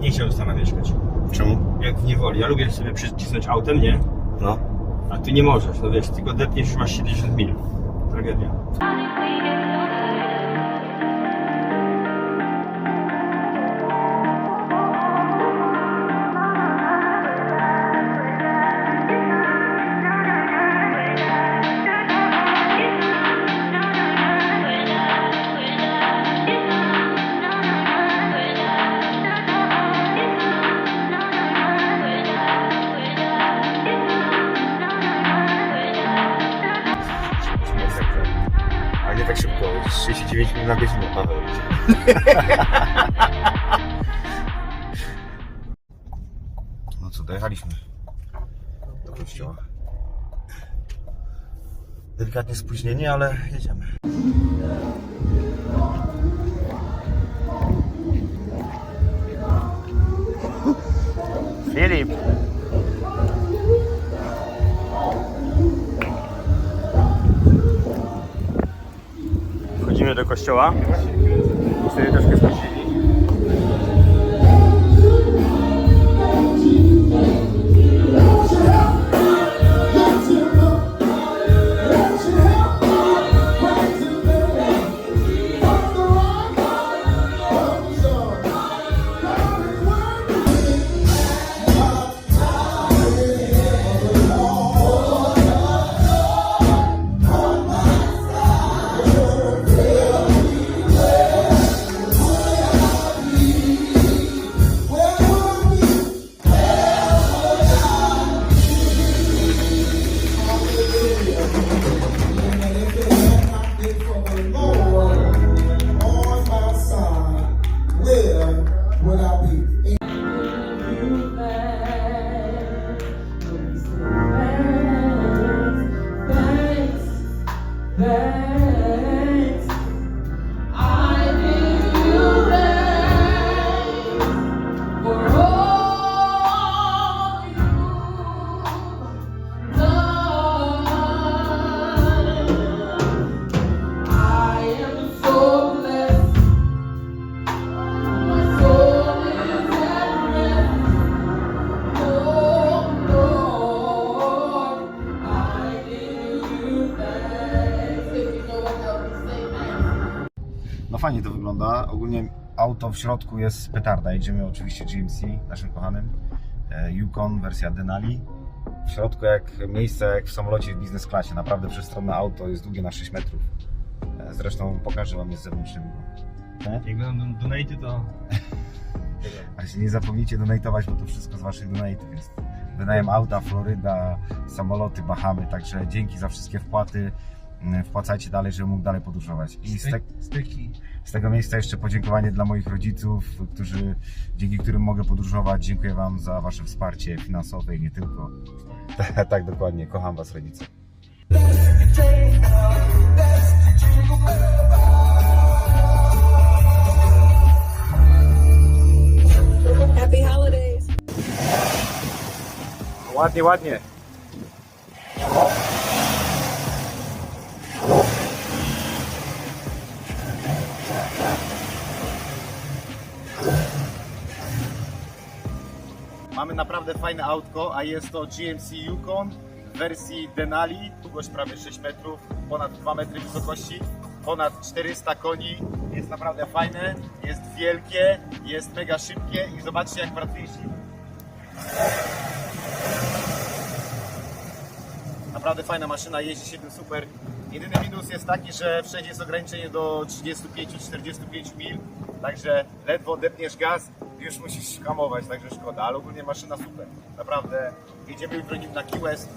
Nie chciałbym sama mieszkać. Czemu? Jak w niewoli. Ja lubię sobie przycisnąć autem, nie? No. A ty nie możesz, no wiesz, tylko depniesz masz 70 mil. Tragedia. 39 minut na godzinę, Paweł. No co, dojechaliśmy do kościoła. Delikatnie spóźnienie, ale jedziemy. Filip! Do kościoła. Sobie troszkę spóźnili. Where would I be? Auto w środku jest petarda. Jedziemy oczywiście GMC, naszym kochanym. E, Yukon, wersja Denali. W środku jak miejsce jak w samolocie w biznes klasie. Naprawdę przestronne auto, jest długie na 6 metrów. E, Zresztą pokażę Wam je z zewnętrznym. Nie? Jak będą donaty, to... Ale nie zapomnijcie donatować, bo to wszystko z Waszych donatów jest. Wynajem auta, Floryda, samoloty, Bahamy, także dzięki za wszystkie wpłaty. Mm, Wpłacajcie dalej, żebym mógł dalej podróżować. I z, te, Styki. Z tego miejsca jeszcze podziękowanie dla moich rodziców, którzy, dzięki którym mogę podróżować. Dziękuję Wam za Wasze wsparcie finansowe i nie tylko. tak, dokładnie. Kocham Was, rodzice. Happy holidays. Ładnie, ładnie. Mamy naprawdę fajne autko, a jest to GMC Yukon w wersji Denali. Długość prawie 6 metrów, ponad 2 metry wysokości, ponad 400 koni. Jest naprawdę fajne, jest wielkie, jest mega szybkie i zobaczcie jak pracuje silnik. Naprawdę fajna maszyna, jeździ się tym super. Jedyny minus jest taki, że wszędzie jest ograniczenie do 35-45 mil, także ledwo odepniesz gaz, już musisz hamować, także szkoda, ale ogólnie maszyna super. Naprawdę jedziemy jutro nim na Key West.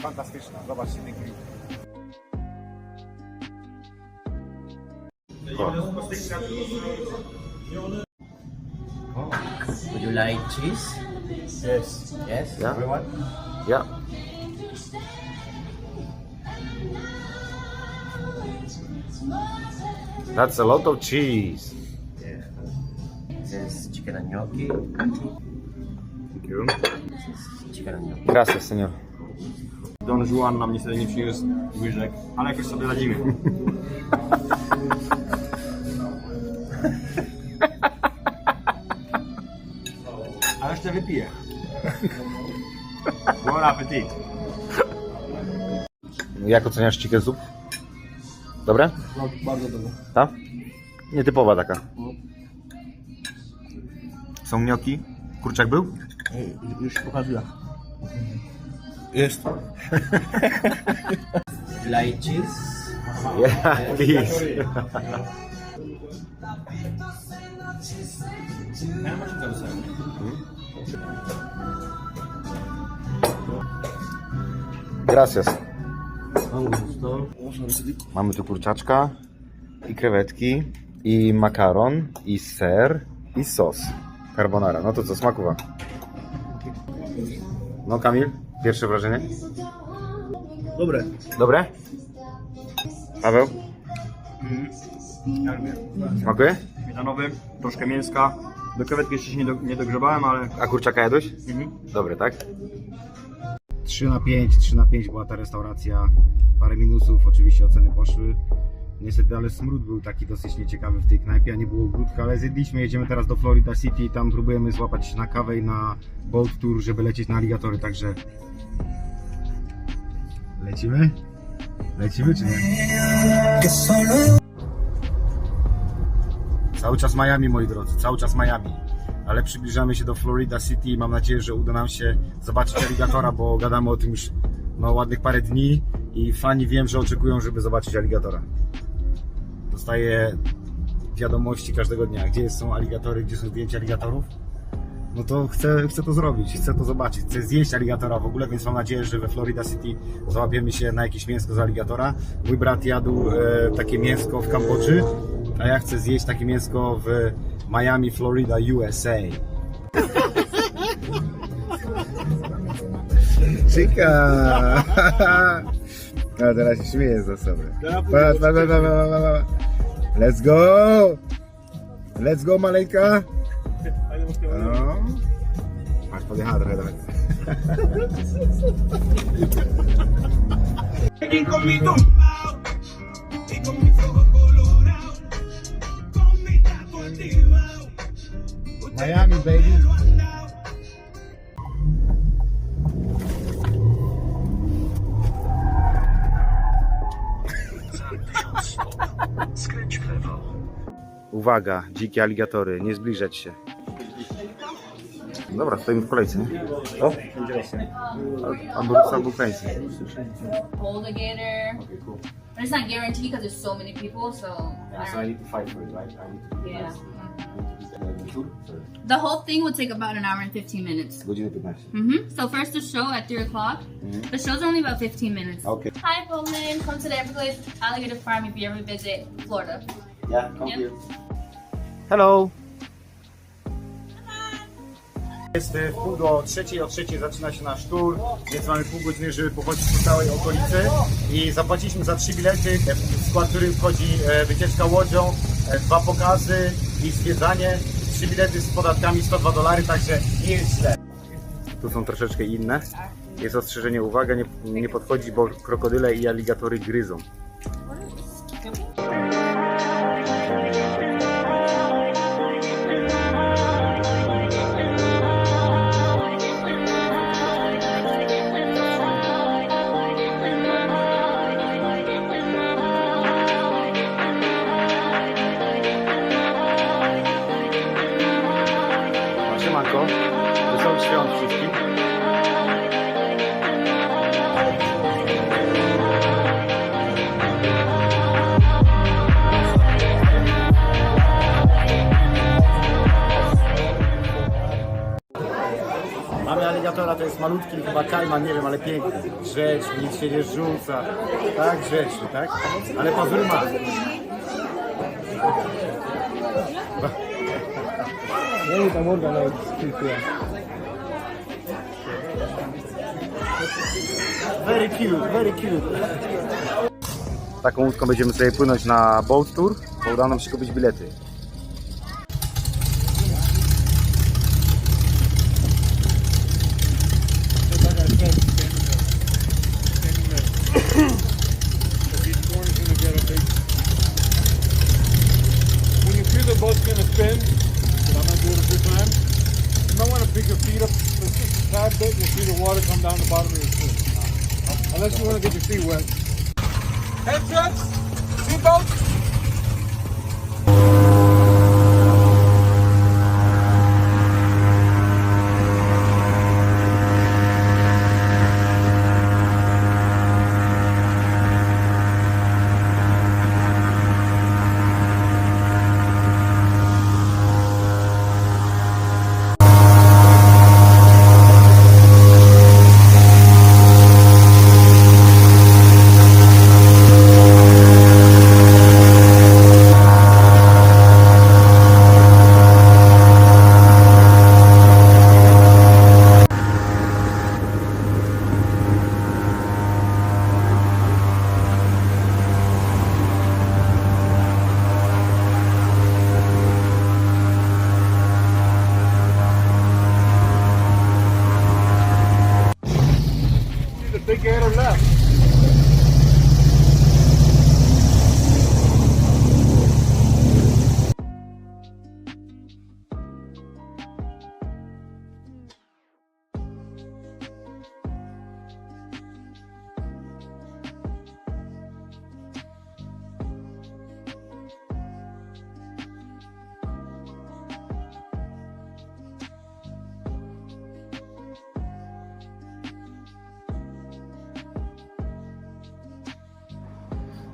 Fantastyczna, zobaczcie ten grip. Would you like cheese? Yes. Yes. Yeah? Yeah. That's a lot of cheese. Chicken and gnocchi. Thank you. Chicken and gnocchi. Gracias, señor. Don Juan nam niestety nie przyniósł łyżek, ale jakoś sobie radzimy. A resztę wypiję. Bon appetit. Jak oceniasz chicken soup? Dobre? No, bardzo dobre. Tak? Nietypowa taka. Są gnioki. Kurczak był? Ej, Już się pokazuje. Jest. Light cheese. Yeah, please. Gracias. Mamy tu kurczaczka i krewetki i makaron i ser i sos carbonara. No to co, smakowa. No Kamil, pierwsze wrażenie? Dobre. Dobre? Paweł? Ja lubię. Smakuje? Śmietanowy, troszkę mięska. Do krewetki jeszcze się nie, do, nie dogrzebałem, ale A kurczaka jadłeś? mhm. Dobry, tak? 3 na 5, 3 na 5 była ta restauracja. Parę minusów, oczywiście oceny poszły. Niestety, ale smród był taki dosyć nieciekawy w tej knajpie, a nie było ogródka, ale zjedliśmy. Jedziemy teraz do Florida City i tam próbujemy złapać się na kawę i na boat tour, żeby lecieć na aligatory, także... Lecimy? Lecimy czy nie? Cały czas Miami, moi drodzy, cały czas Miami. Ale przybliżamy się do Florida City i mam nadzieję, że uda nam się zobaczyć aligatora, bo gadamy o tym już no, ładnych parę dni i fani wiem, że oczekują, żeby zobaczyć aligatora. Dostaję wiadomości każdego dnia, gdzie są aligatory, gdzie są zdjęcia aligatorów. No to chcę, chcę to zrobić, chcę to zobaczyć, chcę zjeść aligatora w ogóle, więc mam nadzieję, że we Florida City załapiemy się na jakieś mięsko z aligatora. Mój brat jadł e, takie mięsko w Kambodży, a ja chcę zjeść takie mięsko w Miami, Florida, USA. Chica! A teraz się śmieję za sobie. Pa, pa, pa, pa, pa, pa, pa. Let's go! Let's go, Maleika! Não. Mas que errado, na verdade. Quem come. Miami, baby! Lo han dado. Uwaga, dzikie aligatory, nie zbliżać się. Dobra, stoimy w kolejce, nie? O, Hamburg Hold together. But it's not guaranteed because there's so many people, so. I don't- need to fight for it, right? I need to Yeah. be The whole thing would take about an hour and 15 minutes. Godziny 15. Mm-hmm. So first the show at 3 o'clock. The show's only about 15 minutes. Okay. Hi, Bowman. Come to the Everglades Alligator Farm if you ever visit Florida. Yeah, come Yep. here. Hello. Jest e, w pół do trzeciej, o trzeciej zaczyna się nasz tour, więc mamy pół godziny, żeby pochodzić po całej okolicy i zapłaciliśmy za trzy bilety, w skład którym wchodzi e, wycieczka łodzią, e, dwa pokazy i zwiedzanie. Trzy bilety z podatkami 102 dolary, także nie jest źle. Tu są troszeczkę inne. Jest ostrzeżenie, uwaga, nie, nie podchodzi, bo krokodyle i aligatory gryzą. Mamy aligatora, to jest malutki, chyba kajman, nie wiem, ale piękny. Grzeczny, nic się nie rzuca. Tak, grzeczny, tak? Ale pazury ma. Nie, ta morda nawet kilkuje. Very cute, very cute. Taką łódką będziemy sobie płynąć na boat tour, bo uda nam się kupić bilety. Foot, you'll see the water come down the bottom of your foot. Unless you want to get your feet wet. Head straps, seatbelts.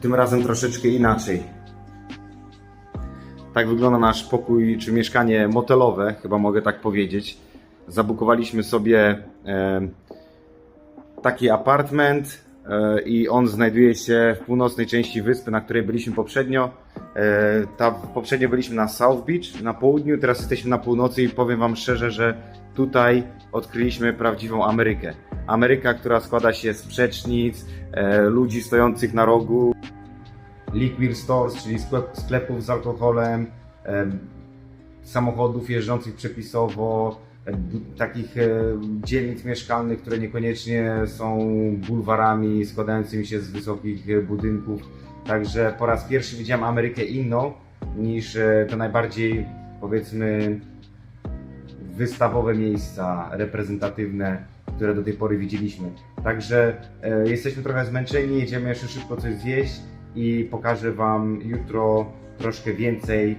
Tym razem troszeczkę inaczej. Tak wygląda nasz pokój czy mieszkanie motelowe, chyba mogę tak powiedzieć. Zabukowaliśmy sobie taki apartment e, i on znajduje się w północnej części wyspy, na której byliśmy poprzednio. E, ta, poprzednio byliśmy na South Beach na południu, teraz jesteśmy na północy i powiem Wam szczerze, że tutaj odkryliśmy prawdziwą Amerykę. Ameryka, która składa się z przecznic, e, ludzi stojących na rogu, liquor stores, czyli sklep, sklepów z alkoholem, e, samochodów jeżdżących przepisowo, e, takich dzielnic mieszkalnych, które niekoniecznie są bulwarami składającymi się z wysokich budynków. Także po raz pierwszy widziałem Amerykę inną niż te najbardziej powiedzmy wystawowe miejsca reprezentatywne, które do tej pory widzieliśmy. Także e, jesteśmy trochę zmęczeni, jedziemy jeszcze szybko coś zjeść i pokażę Wam jutro troszkę więcej